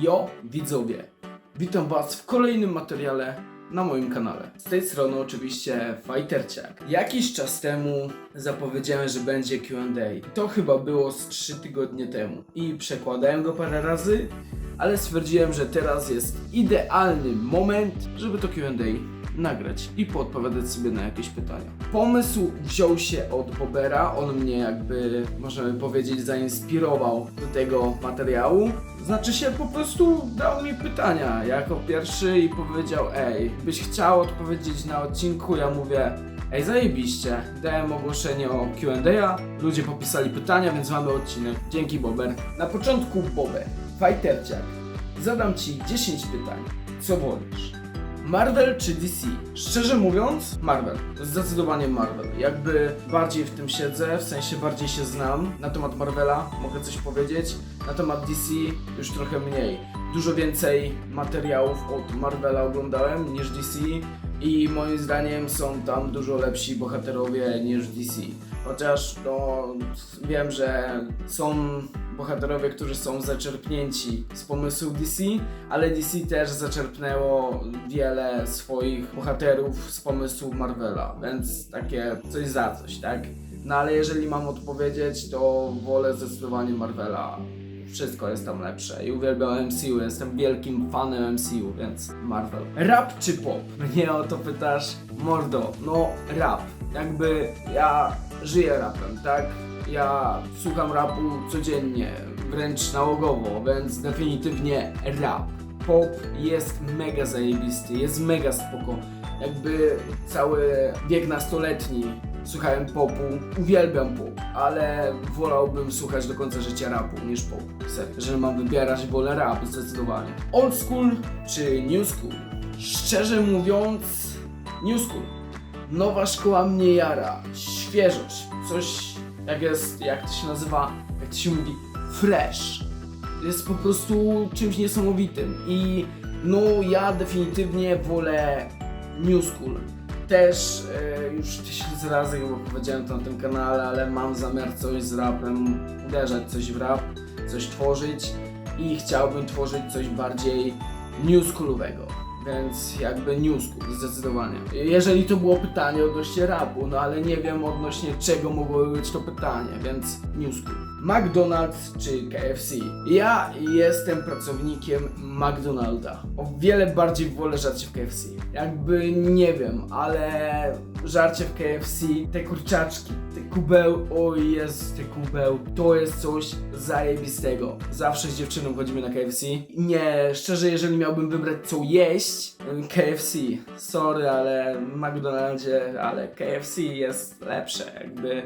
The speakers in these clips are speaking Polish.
Jo, widzowie! Witam Was w kolejnym materiale na moim kanale. Z tej strony oczywiście Fighterciak. Jakiś czas temu zapowiedziałem, że będzie Q&A. To chyba było z 3 tygodnie temu. I przekładałem go parę razy, ale stwierdziłem, że teraz jest idealny moment, żeby to Q&A nagrać i poodpowiadać sobie na jakieś pytania. Pomysł wziął się od Bobera, on mnie jakby, możemy powiedzieć, zainspirował do tego materiału. Znaczy się po prostu dał mi pytania jako pierwszy i powiedział, ej, byś chciał odpowiedzieć na odcinku, ja mówię, ej zajebiście, dałem ogłoszenie o Q&A, ludzie popisali pytania, więc mamy odcinek. Dzięki Bober. Na początku Bober, Fighterciak, zadam Ci 10 pytań, co wolisz? Marvel czy DC? Szczerze mówiąc, Marvel. Zdecydowanie Marvel. Jakby bardziej w tym siedzę, w sensie bardziej się znam na temat Marvela, mogę coś powiedzieć. Na temat DC już trochę mniej. Dużo więcej materiałów od Marvela oglądałem niż DC i moim zdaniem są tam dużo lepsi bohaterowie niż DC. Chociaż no, wiem, że są bohaterowie, którzy są zaczerpnięci z pomysłu DC, ale DC też zaczerpnęło wiele swoich bohaterów z pomysłu Marvela, więc takie coś za coś, tak? No ale jeżeli mam odpowiedzieć, to wolę zdecydowanie Marvela. Wszystko jest tam lepsze i uwielbiam MCU, jestem wielkim fanem MCU, więc Marvel. Rap czy pop? Mnie o to pytasz? Mordo, no rap. Jakby ja żyję rapem, tak? Ja słucham rapu codziennie, wręcz nałogowo, więc definitywnie rap. Pop jest mega zajebisty, jest mega spoko. Jakby cały wiek nastoletni słuchałem popu, uwielbiam pop, ale wolałbym słuchać do końca życia rapu niż pop. Serio. Mam wybierać, wolę rap zdecydowanie. Old school czy new school? Szczerze mówiąc, new school. Nowa szkoła mnie jara, świeżość, coś jak jest, jak to się nazywa, jak to się mówi, fresh. Jest po prostu czymś niesamowitym i no ja definitywnie wolę New School. Też e, już tysiąc razy chyba powiedziałem to na tym kanale, ale mam zamiar coś z rapem, uderzać coś w rap, coś tworzyć i chciałbym tworzyć coś bardziej new schoolowego. Więc jakby new school, zdecydowanie. Jeżeli to było pytanie odnośnie rapu, no ale nie wiem odnośnie czego mogłoby być to pytanie, więc new school. McDonald's czy KFC? Ja jestem pracownikiem McDonalda. O wiele bardziej wolę żarcie w KFC. Jakby nie wiem, ale żarcie w KFC, te kurczaczki, te kubeł, o jest te kubeł, to jest coś zajebistego. Zawsze z dziewczyną chodzimy na KFC. Nie, szczerze, jeżeli miałbym wybrać co jeść, KFC. Sorry, ale w McDonaldzie, ale KFC jest lepsze, jakby.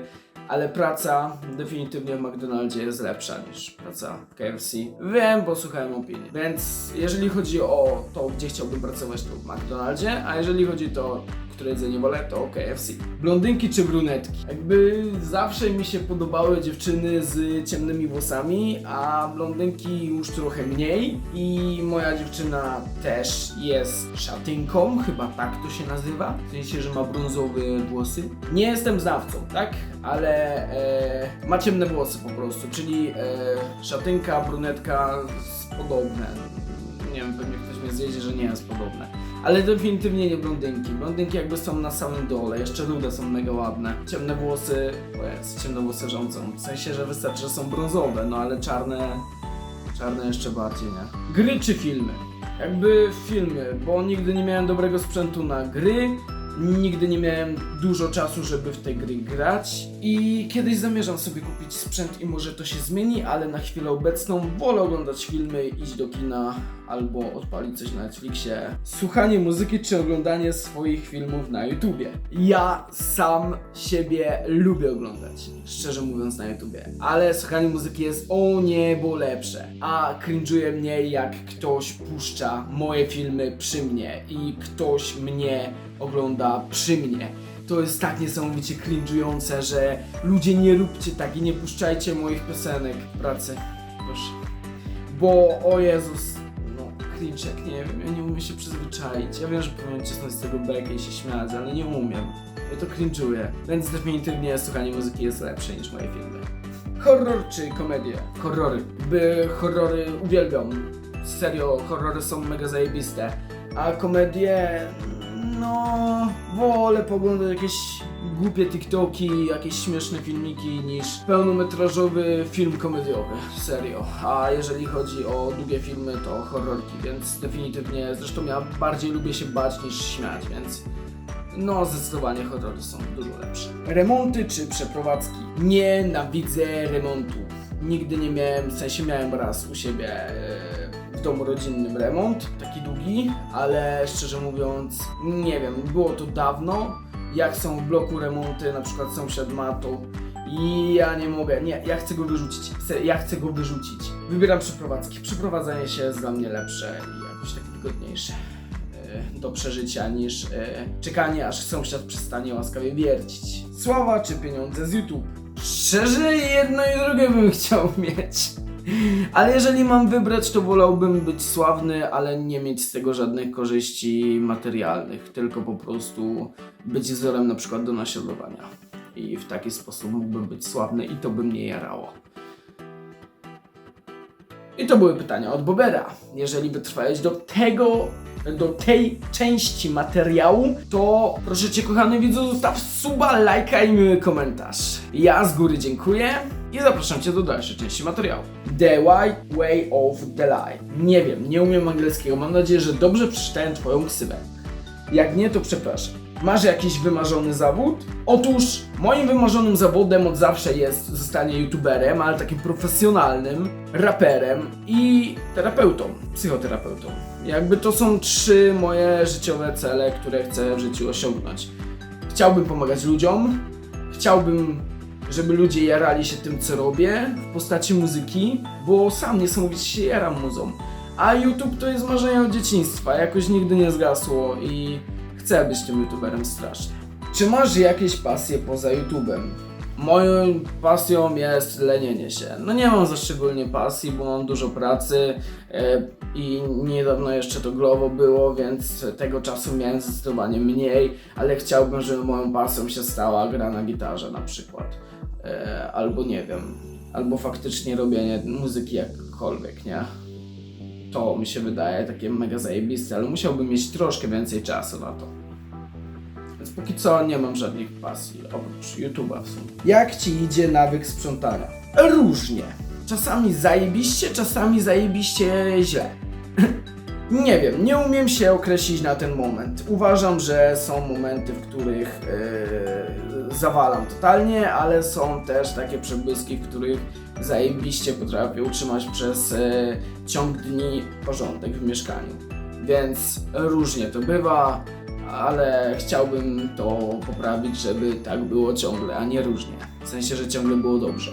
Ale praca definitywnie w McDonaldzie jest lepsza niż praca w KFC. Wiem, bo słuchałem opinii. Więc jeżeli chodzi o to, gdzie chciałbym pracować, to w McDonaldzie, a jeżeli chodzi to, które jedzenie wolę, to KFC. Blondynki czy brunetki? Jakby zawsze mi się podobały dziewczyny z ciemnymi włosami, a blondynki już trochę mniej. I moja dziewczyna też jest szatynką, chyba tak to się nazywa. W sensie, że ma brązowe włosy. Nie jestem znawcą, tak? Ale e, ma ciemne włosy po prostu, czyli e, szatynka, brunetka podobne. Nie wiem, pewnie ktoś mnie zjedzie, że nie jest podobne. Ale definitywnie nie blondynki. Blondynki jakby są na samym dole, jeszcze rude są mega ładne. Ciemne włosy, o jest, ciemne włosy rządzą. W sensie, że wystarczy, że są brązowe, no ale czarne, czarne jeszcze bardziej, nie? Gry czy filmy? Jakby filmy, bo nigdy nie miałem dobrego sprzętu na gry. Nigdy nie miałem dużo czasu, żeby w te gry grać i kiedyś zamierzam sobie kupić sprzęt i może to się zmieni, ale na chwilę obecną wolę oglądać filmy, iść do kina albo odpalić coś na Netflixie. Słuchanie muzyki czy oglądanie swoich filmów na YouTubie. Ja sam siebie lubię oglądać, szczerze mówiąc na YouTubie, ale słuchanie muzyki jest o niebo lepsze, a cringe'uje mnie jak ktoś puszcza moje filmy przy mnie i ktoś mnie ogląda przy mnie. To jest tak niesamowicie cringe'ujące, że ludzie nie róbcie tak i nie puszczajcie moich piosenek w pracy. Proszę. Bo o Jezus, no cringe jak nie wiem, ja nie umiem się przyzwyczaić. Ja wiem, że powinien cisnąć z tego bekę i się śmiać, ale nie umiem. Ja to cringe'uję. Więc definitywnie słuchanie muzyki jest lepsze niż moje filmy. Horror czy komedie? Horrory. By horrory uwielbiam serio, horrory są mega zajebiste. A komedie, no, wolę poglądać jakieś głupie TikToki, jakieś śmieszne filmiki niż pełnometrażowy film komediowy, serio. A jeżeli chodzi o długie filmy, to horrorki, więc definitywnie, zresztą ja bardziej lubię się bać niż śmiać, więc no, zdecydowanie horrory są dużo lepsze. Remonty czy przeprowadzki? Nienawidzę remontów. Nigdy nie miałem, w sensie miałem raz u siebie e, w domu rodzinnym remont, taki długi, ale szczerze mówiąc, nie wiem, było to dawno. Jak są w bloku remonty, na przykład sąsiad ma to i ja nie mogę, nie, ja chcę go wyrzucić, ja chcę go wyrzucić. Wybieram przeprowadzki. Przeprowadzanie się jest dla mnie lepsze i jakoś tak wygodniejsze e, do przeżycia niż e, czekanie, aż sąsiad przestanie łaskawie wiercić. Sława czy pieniądze z YouTube? Szczerze, jedno i drugie bym chciał mieć. Ale jeżeli mam wybrać, to wolałbym być sławny, ale nie mieć z tego żadnych korzyści materialnych, tylko po prostu być wzorem na przykład do naśladowania. I w taki sposób mógłbym być sławny i to by mnie jarało. I to były pytania od Bobera. Jeżeli wytrwałeś do tego, do tej części materiału, to proszę Cię, kochany widzu, zostaw suba, lajka i miły komentarz. Ja z góry dziękuję i zapraszam Cię do dalszej części materiału. The White Way of the Lie. Nie wiem, nie umiem angielskiego. Mam nadzieję, że dobrze przeczytałem Twoją ksywę. Jak nie, to przepraszam. Masz jakiś wymarzony zawód? Otóż moim wymarzonym zawodem od zawsze jest zostanie youtuberem, ale takim profesjonalnym, raperem i terapeutą, psychoterapeutą. Jakby to są trzy moje życiowe cele, które chcę w życiu osiągnąć. Chciałbym pomagać ludziom, chciałbym, żeby ludzie jarali się tym, co robię w postaci muzyki, bo sam niesamowicie się jaram muzą. A YouTube to jest marzenie od dzieciństwa, jakoś nigdy nie zgasło i chcę być tym YouTuberem strasznie. Czy masz jakieś pasje poza YouTubem? Moją pasją jest lenienie się. No nie mam za szczególnie pasji, bo mam dużo pracy e, i niedawno jeszcze to Glovo było, więc tego czasu miałem zdecydowanie mniej, ale chciałbym, żeby moją pasją się stała gra na gitarze na przykład. E, albo nie wiem, albo faktycznie robienie muzyki jakkolwiek, nie? To mi się wydaje takie mega zajebiste, ale musiałbym mieć troszkę więcej czasu na to. Więc póki co nie mam żadnych pasji, oprócz YouTube'a w sumie. Jak ci idzie nawyk sprzątania? Różnie. Czasami zajebiście, czasami zajebiście źle. nie wiem, nie umiem się określić na ten moment. Uważam, że są momenty, w których yy, zawalam totalnie, ale są też takie przebłyski, w których zajebiście potrafię utrzymać przez yy, ciąg dni porządek w mieszkaniu. Więc różnie to bywa, ale chciałbym to poprawić, żeby tak było ciągle, a nie różnie. W sensie, że ciągle było dobrze.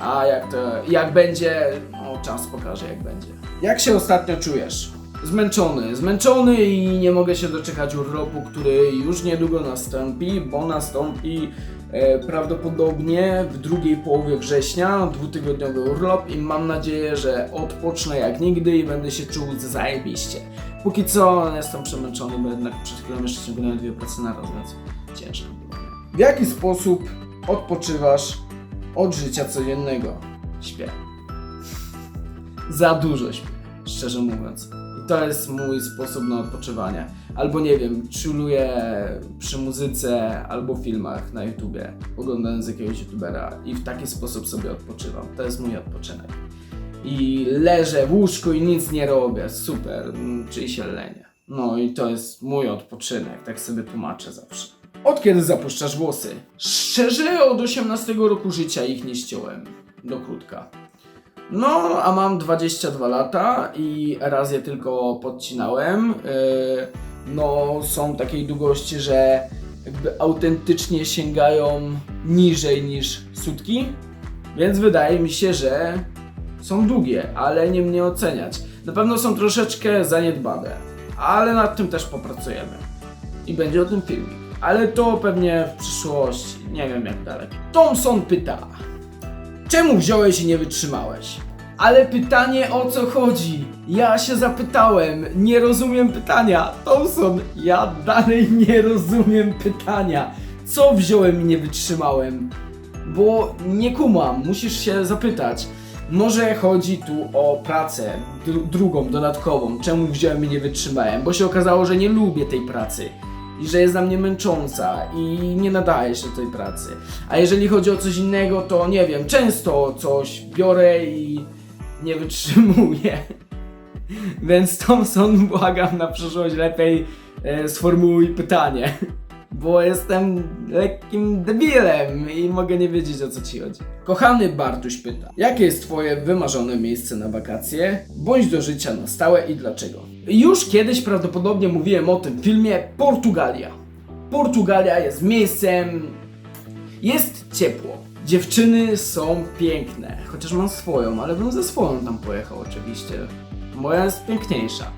A jak to, jak będzie, no czas pokaże jak będzie. Jak się ostatnio czujesz? Zmęczony, zmęczony i nie mogę się doczekać urlopu, który już niedługo nastąpi, bo nastąpi e, prawdopodobnie w drugiej połowie września, dwutygodniowy urlop i mam nadzieję, że odpocznę jak nigdy i będę się czuł zajebiście. Póki co jestem przemęczony, bo jednak przed chwilą jeszcze ciągnąłem dwie prace na raz, więc ciężko było. W jaki sposób odpoczywasz od życia codziennego? Śpię. Za dużo śpię, szczerze mówiąc. To jest mój sposób na odpoczywanie. Albo nie wiem, chilluję przy muzyce albo filmach na YouTubie, oglądając jakiegoś YouTubera i w taki sposób sobie odpoczywam. To jest mój odpoczynek. I leżę w łóżku i nic nie robię. Super, mm, czyli się lenię. No i to jest mój odpoczynek, tak sobie tłumaczę zawsze. Od kiedy zapuszczasz włosy? Szczerze, od 18 roku życia ich nie ściąłem. Do krótka. No, a mam 22 lata i raz je tylko podcinałem. Yy, no, są takiej długości, że jakby autentycznie sięgają niżej niż sutki. Więc wydaje mi się, że są długie, ale nie mnie oceniać. Na pewno są troszeczkę zaniedbane, ale nad tym też popracujemy. I będzie o tym filmik. Ale to pewnie w przyszłości, nie wiem jak daleko. Thompson pyta, czemu wziąłeś i nie wytrzymałeś? Ale pytanie o co chodzi? Ja się zapytałem, nie rozumiem pytania. Thompson, ja dalej nie rozumiem pytania. Co wziąłem i nie wytrzymałem? Bo nie kumam, musisz się zapytać. Może chodzi tu o pracę dru- drugą, dodatkową, czemu wziąłem i nie wytrzymałem, bo się okazało, że nie lubię tej pracy i że jest dla mnie męcząca i nie nadaje się do tej pracy. A jeżeli chodzi o coś innego, to nie wiem, często coś biorę i nie wytrzymuję. Więc Thompson, błagam na przyszłość lepiej e, sformułuj pytanie. Bo jestem lekkim debilem i mogę nie wiedzieć o co ci chodzi. Kochany Bartuś pyta, jakie jest twoje wymarzone miejsce na wakacje, bądź do życia na stałe i dlaczego? Już kiedyś prawdopodobnie mówiłem o tym w filmie Portugalia. Portugalia jest miejscem, jest ciepło. Dziewczyny są piękne, chociaż mam swoją, ale bym ze swoją tam pojechał oczywiście. Moja jest piękniejsza.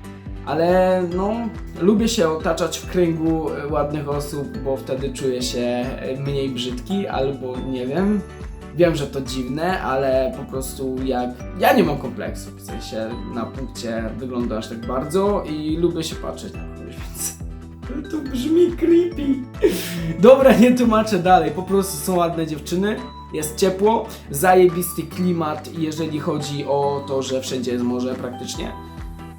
Ale no, lubię się otaczać w kręgu e, ładnych osób, bo wtedy czuję się e, mniej brzydki, albo nie wiem. Wiem, że to dziwne, ale po prostu jak. Ja nie mam kompleksów, w sensie na punkcie wyglądu aż tak bardzo i lubię się patrzeć na kogoś, więc. To brzmi creepy. Dobra, nie tłumaczę dalej. Po prostu są ładne dziewczyny, jest ciepło, zajebisty klimat, jeżeli chodzi o to, że wszędzie jest morze praktycznie.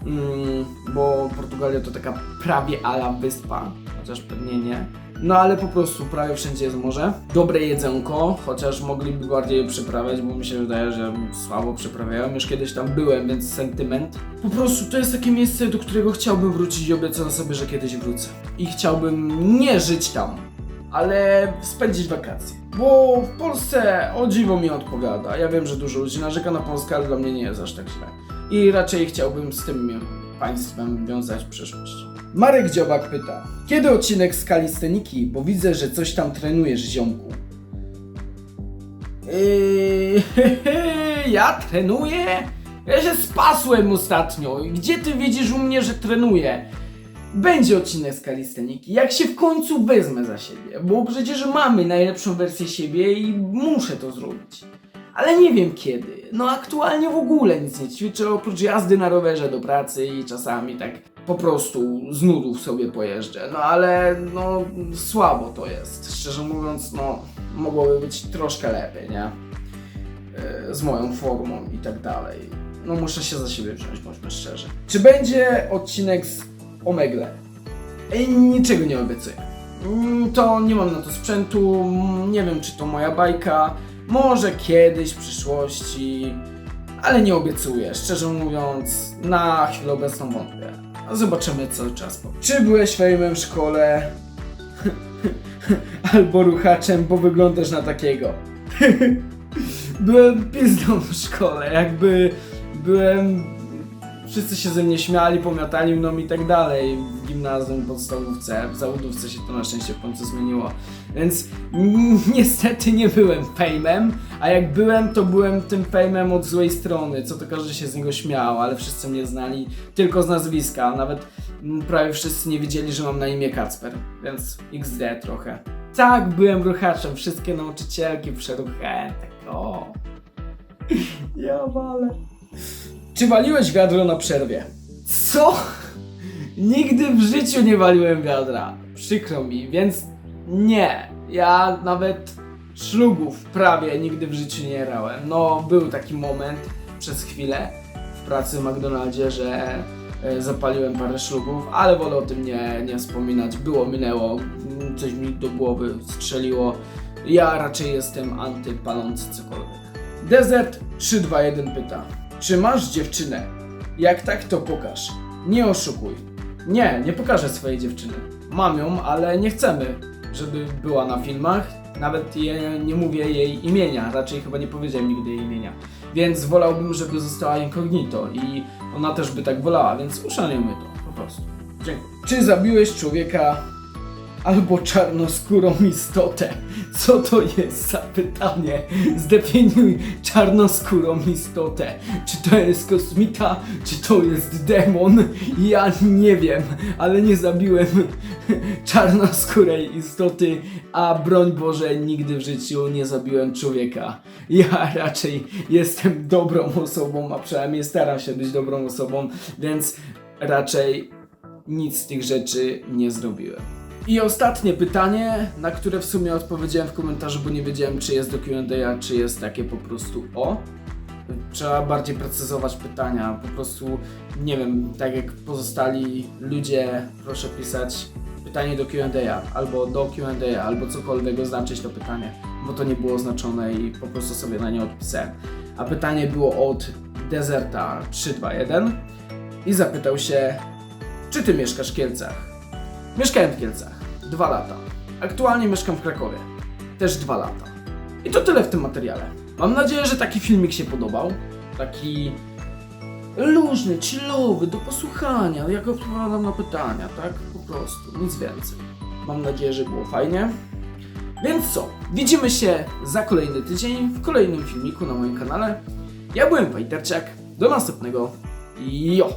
Mm, bo Portugalia to taka prawie ala wyspa, chociaż pewnie nie. No ale po prostu prawie wszędzie jest morze. Dobre jedzonko, chociaż mogliby bardziej przyprawiać, bo mi się wydaje, że słabo przyprawiają. Już kiedyś tam byłem, więc sentyment. Po prostu to jest takie miejsce, do którego chciałbym wrócić i obiecałem sobie, że kiedyś wrócę. I chciałbym nie żyć tam, ale spędzić wakacje. Bo w Polsce o dziwo mi odpowiada. Ja wiem, że dużo ludzi narzeka na Polskę, ale dla mnie nie jest aż tak źle. I raczej chciałbym z tym państwem wiązać przyszłość. Marek Dziobak pyta, kiedy odcinek z kalisteniki, bo widzę, że coś tam trenujesz, ziomku. Yy, ja trenuję? Ja się spasłem ostatnio. Gdzie ty widzisz u mnie, że trenuję? Będzie odcinek z kalisteniki, jak się w końcu wezmę za siebie, bo przecież mamy najlepszą wersję siebie i muszę to zrobić. Ale nie wiem kiedy. No aktualnie w ogóle nic nie ćwiczę, oprócz jazdy na rowerze do pracy i czasami tak po prostu z nudów sobie pojeżdżę. No ale no słabo to jest. Szczerze mówiąc, no mogłoby być troszkę lepiej, nie? Yy, Z moją formą i tak dalej. No muszę się za siebie wziąć, bądźmy szczerzy. Czy będzie odcinek z Omegle? Ej, Niczego nie obiecuję. Mm, To nie mam na to sprzętu, mm, nie wiem czy to moja bajka. Może kiedyś w przyszłości, ale nie obiecuję. Szczerze mówiąc, na chwilę obecną wątpię. Zobaczymy co czas powie. Czy byłeś fejmem w szkole? Albo ruchaczem, bo wyglądasz na takiego. byłem pizdą w szkole, jakby byłem wszyscy się ze mnie śmiali, pomiatali mną i tak dalej. W gimnazjum, podstawówce, w zawodówce się to na szczęście w końcu zmieniło. Więc niestety nie byłem fejmem, a jak byłem, to byłem tym fejmem od złej strony, co to każdy się z niego śmiał, ale wszyscy mnie znali tylko z nazwiska. Nawet mm, prawie wszyscy nie wiedzieli, że mam na imię Kacper, więc XD trochę. Tak, byłem ruchaczem, wszystkie nauczycielki przeruchałem, tak o. Ja walę. Czy waliłeś wiadro na przerwie? Co? Nigdy w życiu nie waliłem wiadra. Przykro mi, więc nie. Ja nawet szlugów prawie nigdy w życiu nie rałem. No, był taki moment przez chwilę w pracy w McDonaldzie, że e, zapaliłem parę szlugów, ale wolę o tym nie, nie wspominać. Było, minęło, coś mi do głowy strzeliło. Ja raczej jestem antypalący cokolwiek. Desert 321 pyta. Czy masz dziewczynę? Jak tak, to pokaż. Nie oszukuj. Nie, nie pokażę swojej dziewczyny. Mam ją, ale nie chcemy, żeby była na filmach. Nawet je, nie mówię jej imienia, raczej chyba nie powiedziałem nigdy jej imienia. Więc wolałbym, żeby została incognito i ona też by tak wolała, więc uszanujmy to po prostu. Dziękuję. Czy zabiłeś człowieka albo czarnoskórą istotę? Co to jest za pytanie? Zdefiniuj czarnoskórą istotę. Czy to jest kosmita, czy to jest demon? Ja nie wiem, ale nie zabiłem czarnoskórej istoty, a broń Boże, nigdy w życiu nie zabiłem człowieka. Ja raczej jestem dobrą osobą, a przynajmniej staram się być dobrą osobą, więc raczej nic z tych rzeczy nie zrobiłem. I ostatnie pytanie, na które w sumie odpowiedziałem w komentarzu, bo nie wiedziałem, czy jest do QA, czy jest takie po prostu o. Trzeba bardziej precyzować pytania. Po prostu, nie wiem, tak jak pozostali ludzie, proszę pisać pytanie do QA, albo do QA, albo cokolwiek oznaczyć to pytanie, bo to nie było oznaczone i po prostu sobie na nie odpisałem. A pytanie było od Deserta 321 i zapytał się, czy ty mieszkasz w Kielcach? Mieszkałem w Kielcach. Dwa lata. Aktualnie mieszkam w Krakowie. Też dwa lata. I to tyle w tym materiale. Mam nadzieję, że taki filmik się podobał. Taki luźny, chillowy, do posłuchania, jak odpowiadam na pytania, tak? Po prostu, nic więcej. Mam nadzieję, że było fajnie. Więc co? Widzimy się za kolejny tydzień w kolejnym filmiku na moim kanale. Ja byłem Pajterciak. Do następnego. Jo!